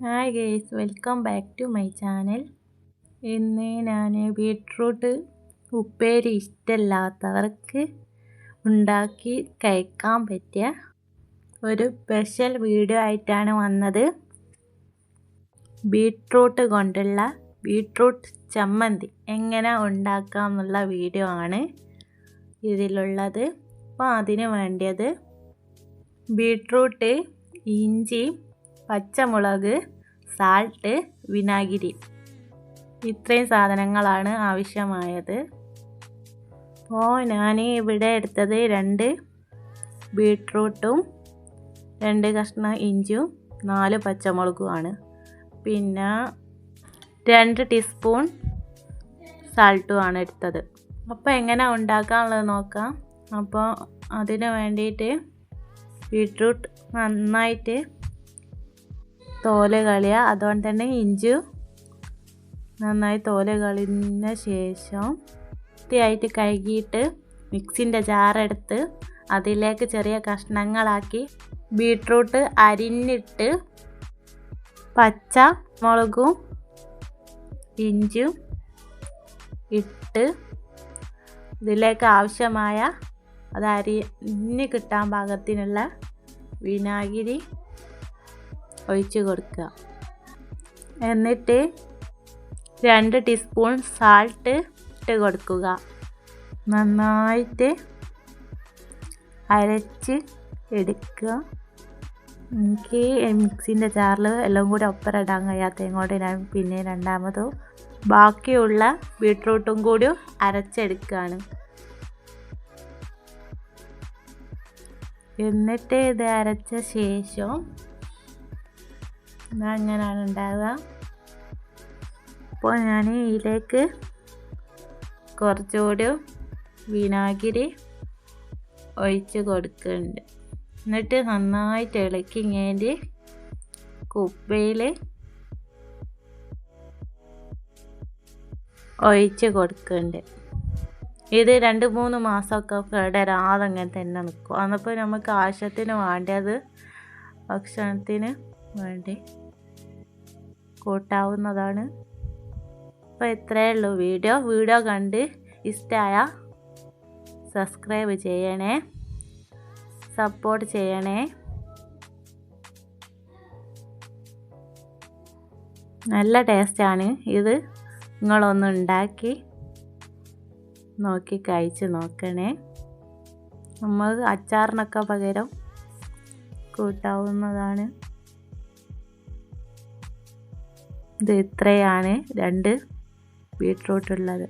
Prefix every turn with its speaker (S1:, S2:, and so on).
S1: Hi guys welcome back to my channel ഇന്ന് ഞാൻ beetroot ഉപ്പേരി ഇഷ്ടമല്ലാത്തവർക്ക് ഉണ്ടാക്കി കഴിക്കാൻ പറ്റിയ ഒരു സ്പെഷ്യൽ വീഡിയോ ആയിട്ടാണ് വന്നത്. ബീട്രൂട്ട് കൊണ്ടുള്ള ബീട്രൂട്ട് ചമ്മന്തി എങ്ങനെ ഉണ്ടാക്കാം എന്നുള്ള വീഡിയോ ആണ് ഇതിലുള്ളത്. അപ്പോൾ അതിന് വേണ്ടിയത് ബീട്രൂട്ട് ഇഞ്ചി പച്ചമുളക് സാൾട്ട് വിനാഗിരി. ഇത്രയും സാധനങ്ങളാണ് ആവശ്യമായത്. അപ്പോൾ ഞാൻ ഇവിടെ എടുത്തത് രണ്ട് ബീട്രൂട്ടും രണ്ട് കഷ്ണം ഇഞ്ചും നാല് പച്ചമുളകുമാണ് പിന്നെ രണ്ട് ടീസ്പൂൺ സാൾട്ടുമാണ് എടുത്തത്. അപ്പോൾ എങ്ങനെ ഉണ്ടാക്കാനുള്ളത് നോക്കാം. അപ്പോൾ അതിന് വേണ്ടിയിട്ട് ബീട്രൂട്ട് നന്നായിട്ട് തോൽ കളിയുക അതുകൊണ്ട് തന്നെ ഇഞ്ചു നന്നായി തോൽ കളിഞ്ഞ ശേഷം വൃത്തിയായിട്ട് കഴുകിയിട്ട് മിക്സിന്റെ ജാറെടുത്ത് അതിലേക്ക് ചെറിയ കഷ്ണങ്ങളാക്കി ബീട്രൂട്ട് അരിഞ്ഞിട്ട് പച്ച മുളകും ഇഞ്ചും ഇട്ട് ഇതിലേക്ക് ആവശ്യമായ അത് അരിഞ്ഞ് കിട്ടാൻ പാകത്തിനുള്ള വിനാഗിരി ഒഴിച്ച് കൊടുക്കുക. എന്നിട്ട് രണ്ട് ടീസ്പൂൺ സാൾട്ട് ഇട്ട് കൊടുക്കുക. നന്നായിട്ട് അരച്ച് എടുക്കുക. എനിക്ക് മിക്സിന്റെ ചാറിൽ എല്ലാം കൂടി ഒപ്പരം ഇടാൻ കഴിയാത്തതും കൊണ്ട് ഞാൻ പിന്നെ രണ്ടാമത് ബാക്കിയുള്ള ബീട്രൂട്ടും കൂടി അരച്ചെടുക്കുകയാണ്. എന്നിട്ട് ഇത് അരച്ച ശേഷം അങ്ങനെയാണ് ഉണ്ടാവുക അപ്പോൾ ഞാൻ ഇതിലേക്ക് കുറച്ചുകൂടി വിനാഗിരി ഒഴിച്ച് കൊടുക്കുന്നുണ്ട്. എന്നിട്ട് നന്നായിട്ട് ഇളക്കി ഇങ്ങനെ കുപ്പയിൽ ഒഴിച്ച് കൊടുക്കുന്നുണ്ട്. ഇത് രണ്ട് മൂന്ന് മാസമൊക്കെ കേടരാതെ അങ്ങനെ തന്നെ നിൽക്കും. അന്നപ്പോൾ നമുക്ക് ആവശ്യത്തിന് വേണ്ടത് ഭക്ഷണത്തിന് വേണ്ടി കൂട്ടാവുന്നതാണ്. അപ്പോൾ ഇത്രയേ ഉള്ളൂ വീഡിയോ. വീഡിയോ കണ്ട് ഇഷ്ടമായ സബ്സ്ക്രൈബ് ചെയ്യണേ. സപ്പോർട്ട് ചെയ്യണേ. നല്ല ടേസ്റ്റാണ് ഇത്. നിങ്ങളൊന്ന് ഉണ്ടാക്കി നോക്കി കഴിച്ച് നോക്കണേ. നമ്മൾ അച്ചാറിനൊക്കെ പകരം കൂട്ടാവുന്നതാണ്. ഇത് ഇത്രയാണ് രണ്ട് ബീട്രൂട്ട് ഉള്ളത്.